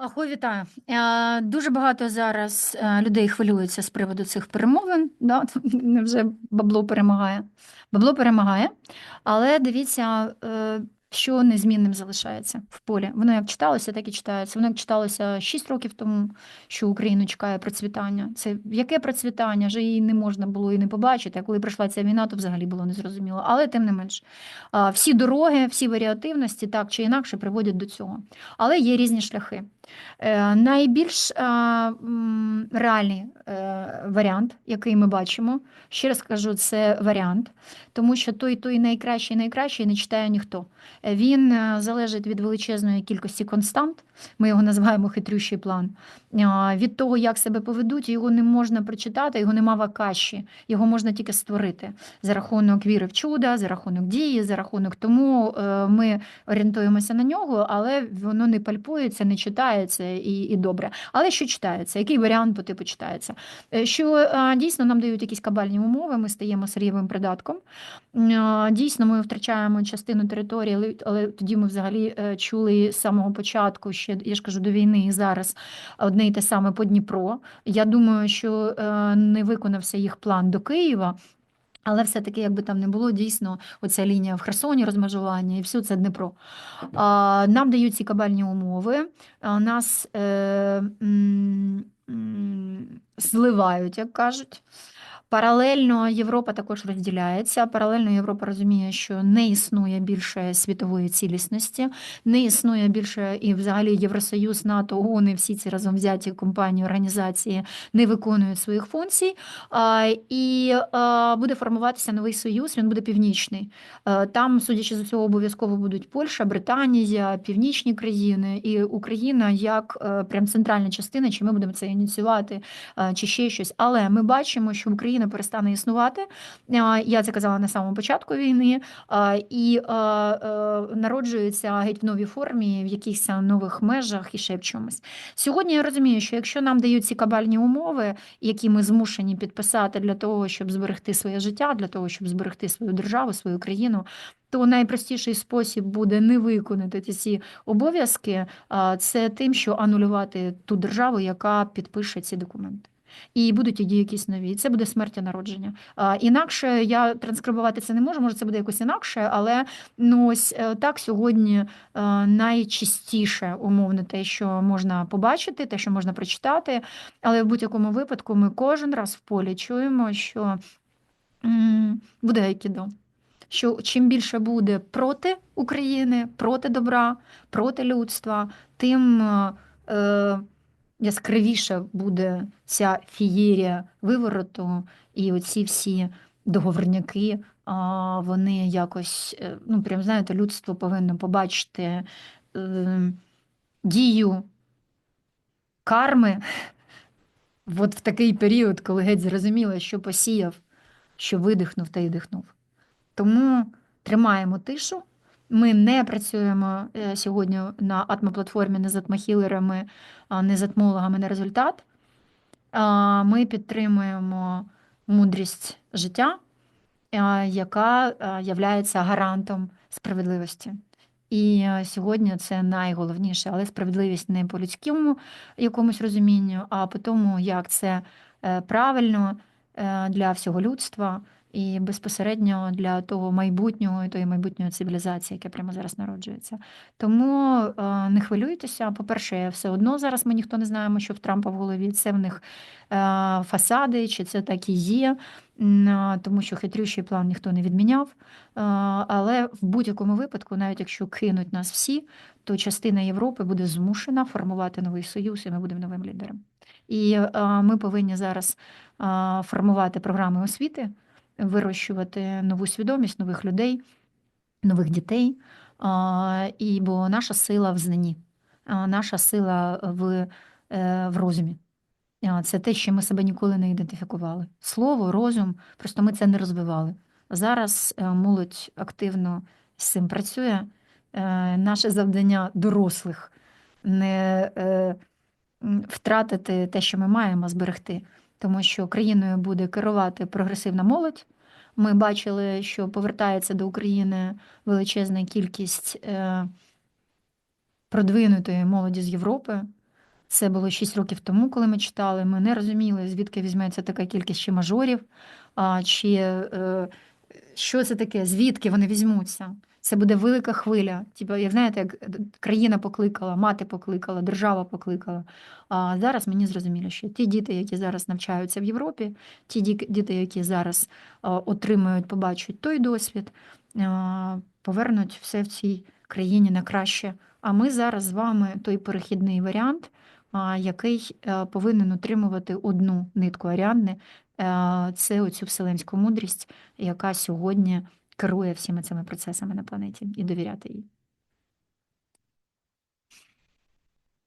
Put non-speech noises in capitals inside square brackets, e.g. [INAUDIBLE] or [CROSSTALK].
Ахо, вітаю. Е, Дуже багато зараз е, людей хвилюється з приводу цих перемовин. Да? [LAUGHS] Вже бабло перемагає. Бабло перемагає, але дивіться, е, що незмінним залишається в полі. Воно як читалося, так і читається. Воно як читалося 6 років тому, що Україну чекає процвітання. Це яке процвітання? Вже її не можна було і не побачити. А коли прийшла ця війна, то взагалі було незрозуміло. Але тим не менш, всі дороги, всі варіативності так чи інакше приводять до цього. Але є різні шляхи. Е, Найбільш е, реальний е, варіант, який ми бачимо, ще раз кажу, це варіант, тому що той, той найкращий, найкращий не читає ніхто. Він залежить від величезної кількості констант, ми його називаємо хитрющий план. Від того, як себе поведуть, його не можна прочитати, його нема в акаші, його можна тільки створити за рахунок віри в чуда, за рахунок дії, за рахунок тому ми орієнтуємося на нього, але воно не пальпується, не читається і, і добре. Але що читається? Який варіант по типу читається? Е, Що е, дійсно нам дають якісь кабальні умови, ми стаємо сир'євим придатком. Е, Дійсно, ми втрачаємо частину території, але, тоді ми взагалі чули з самого початку, ще я ж кажу до війни і зараз одне й те саме по Дніпро. Я думаю, що не виконався їх план до Києва. Але все-таки, якби там не було, дійсно, оця лінія в Херсоні розмежування і все це Дніпро. Нам дають ці кабальні умови, а, нас е, зливають, як кажуть. Паралельно Європа також розділяється. Паралельно Європа розуміє, що не існує більше світової цілісності, не існує більше і взагалі Євросоюз, НАТО, ООН, і всі ці разом взяті компанії, організації не виконують своїх функцій. І буде формуватися новий союз, він буде північний. Там, судячи з усього, обов'язково будуть Польща, Британія, північні країни і Україна як е, прям центральна частина, чи ми будемо це ініціювати, чи ще щось. Але ми бачимо, що Україна перестане існувати. Я це казала на самому початку війни, і е, народжується геть в новій формі, в якихось нових межах і ще в чомусь. Сьогодні я розумію, що якщо нам дають ці кабальні умови, які ми змушені підписати для того, щоб зберегти своє життя, для того, щоб зберегти свою державу, свою країну, то найпростіший спосіб буде не виконати ці обов'язки, це тим, що анулювати ту державу, яка підпише ці документи. І будуть тоді якісь нові. Це буде смертя народження. А, інакше я транскрибувати це не можу, може це буде якось інакше, але ну ось е, так сьогодні е, найчастіше умовно те, що можна побачити, те, що можна прочитати. Але в будь-якому випадку ми кожен раз в полі чуємо, що буде айкідо. Що чим більше буде проти України, проти добра, проти людства, тим е, е, яскравіша буде ця фієрія вивороту, і оці всі договорняки, вони якось, е, ну прям знаєте, людство повинно побачити е, дію карми [LAUGHS] от в такий період, коли геть зрозуміло, що посіяв, що видихнув та й дихнув. Тому тримаємо тишу. Ми не працюємо е, сьогодні на атмоплатформі не з атмохілерами, не з атмологами на результат. Ми підтримуємо мудрість життя, яка є гарантом справедливості. І е, сьогодні це найголовніше, але справедливість не по людському якомусь розумінню, а по тому, як це е, правильно для всього людства і безпосередньо для того майбутнього і тої майбутньої цивілізації, яка прямо зараз народжується. Тому е, не хвилюйтеся. По-перше, все одно зараз ми ніхто не знаємо, що в Трампа в голові. Це в них е, фасади, чи це так і є, е, тому що хитрющий план ніхто не відміняв. Але в будь-якому випадку, навіть якщо кинуть нас всі, то частина Європи буде змушена формувати новий союз, і ми будемо новим лідером. І ми повинні зараз формувати програми освіти вирощувати нову свідомість, нових людей, нових дітей. І бо наша сила в знанні, наша сила в, е, в розумі. Це те, що ми себе ніколи не ідентифікували. Слово, розум, просто ми це не розвивали. Зараз е, молодь активно з цим працює. Е, Наше завдання дорослих не втратити те, що ми маємо, а зберегти тому що країною буде керувати прогресивна молодь. Ми бачили, що повертається до України величезна кількість е, продвинутої молоді з Європи. Це було 6 років тому, коли ми читали. Ми не розуміли, звідки візьметься така кількість чи мажорів, а, чи е, що це таке, звідки вони візьмуться. Це буде велика хвиля. Типу, як знаєте, як країна покликала, мати покликала, держава покликала. А зараз мені зрозуміло, що ті діти, які зараз навчаються в Європі, ті діти, які зараз отримують, побачать той досвід, повернуть все в цій країні на краще. А ми зараз з вами той перехідний варіант, який е, повинен утримувати одну нитку Аріанни, е, це оцю вселенську мудрість, яка сьогодні керує всіми цими процесами на планеті, і довіряти їй.